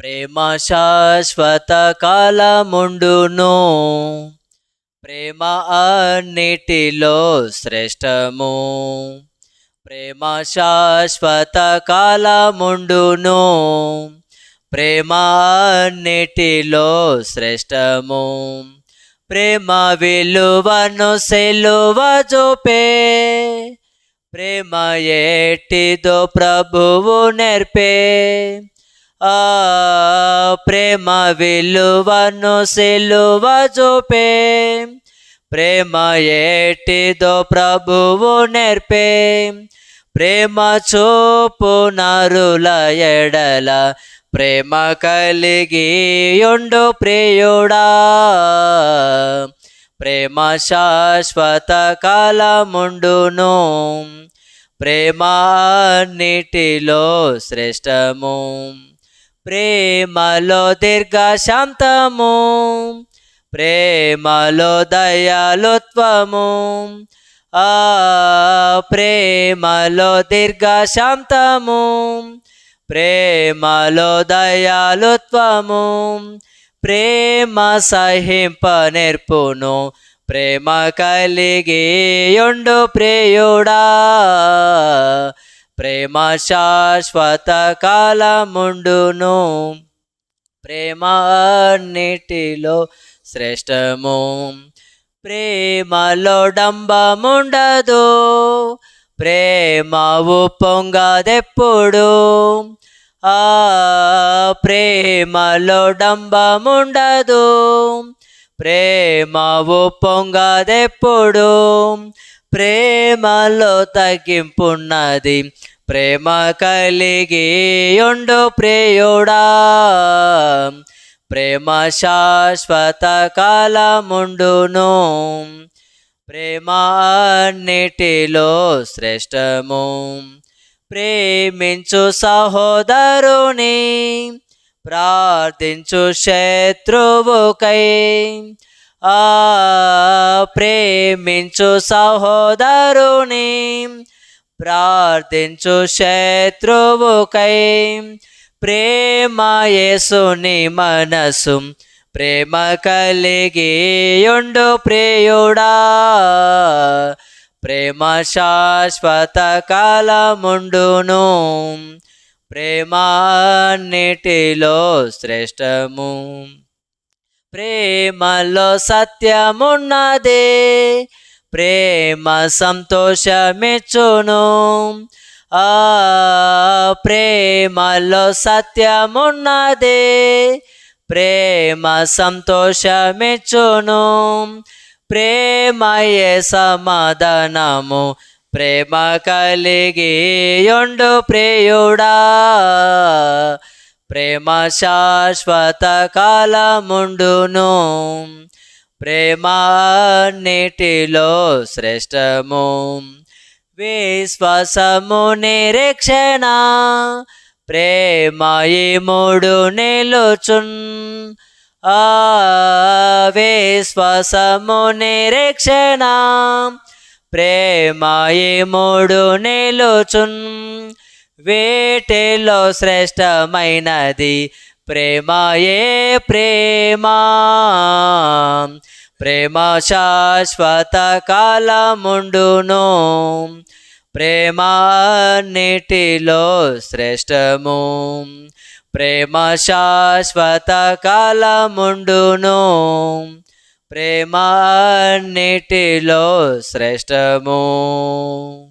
ప్రేమ శాశ్వత కాలముండును. ప్రేమ అన్నిటిలో శ్రేష్టము. ప్రేమ శాశ్వత కాలముండును. ప్రేమ అన్నిటిలో శ్రేష్టము. ప్రేమ విలువను సెలువ చూపే. ప్రేమ ఏటిదో ప్రభువు నేర్పే. ప్రేమ విలువను సెలువ చూపే. ప్రేమ ఏటిదో ప్రభువు నేర్పే. ప్రేమ చూపు నరుల ఎడల ప్రేమ కలిగి ఉండు ప్రియుడా. ప్రేమ శాశ్వత కాలముండును. ప్రేమ అన్నిటిలో శ్రేష్టము. ప్రేమలో దీర్ఘశాంతము ప్రేమలో దయాలుత్వము. ఆ ప్రేమలో దీర్ఘశాంతము ప్రేమలో దయాలుత్వము. ప్రేమ సహింప నేర్పును ప్రేమ కలిగి ఉండు ప్రియుడా. ప్రేమ శాశ్వత కాలముండును ప్రేమ అన్నిటిలో శ్రేష్టము. ప్రేమలో డంబముండదు ప్రేమవు పొంగదెప్పుడు. ఆ ప్రేమలో డంబముండదు ప్రేమవు పొంగదెప్పుడు. ప్రేమలో తగ్గింపున్నది. ప్రేమ కలిగి ఉండు ప్రియుడా. ప్రేమ శాశ్వత కాలముండును. ప్రేమ అన్నిటిలో శ్రేష్టము. ప్రేమించు సహోదరుని ప్రార్థించు శత్రువుకై. ఆ ప్రేమించు సహోదరుని ప్రార్థించు శత్రువుకై. ప్రేమ యేసుని మనసు ప్రేమ కలిగి ఉండు ప్రియుడా. ప్రేమ శాశ్వత కాలముండును ప్రేమ అన్నిటిలో శ్రేష్టము. ప్రేమలో సత్యమున్నదే ప్రేమ సంతోషమిచ్చును. ఆ ప్రేమలో సత్యమున్నదే ప్రేమ సంతోషమిచ్చును. ప్రేమయే సమాధానము ప్రేమ కలిగి ఉండు ప్రియుడా. ప్రేమ శాశ్వత కాలముండును ప్రేమ నీటిలో శ్రేష్టము. విశ్వాసము నిరీక్షణ. ప్రేమ ఈ మూడు నిలుచున్. ఆ విశ్వాసము నిరీక్షణ. ప్రేమ ఈ మూడు నిలుచున్. వేటిలో శ్రేష్టమైనది ప్రేమయే ప్రేమ. ప్రేమ శాశ్వత కాలముండును. ప్రేమ నీటిలో శ్రేష్టము. ప్రేమ శాశ్వత కాలముండును. ప్రేమ నీటిలో శ్రేష్టము.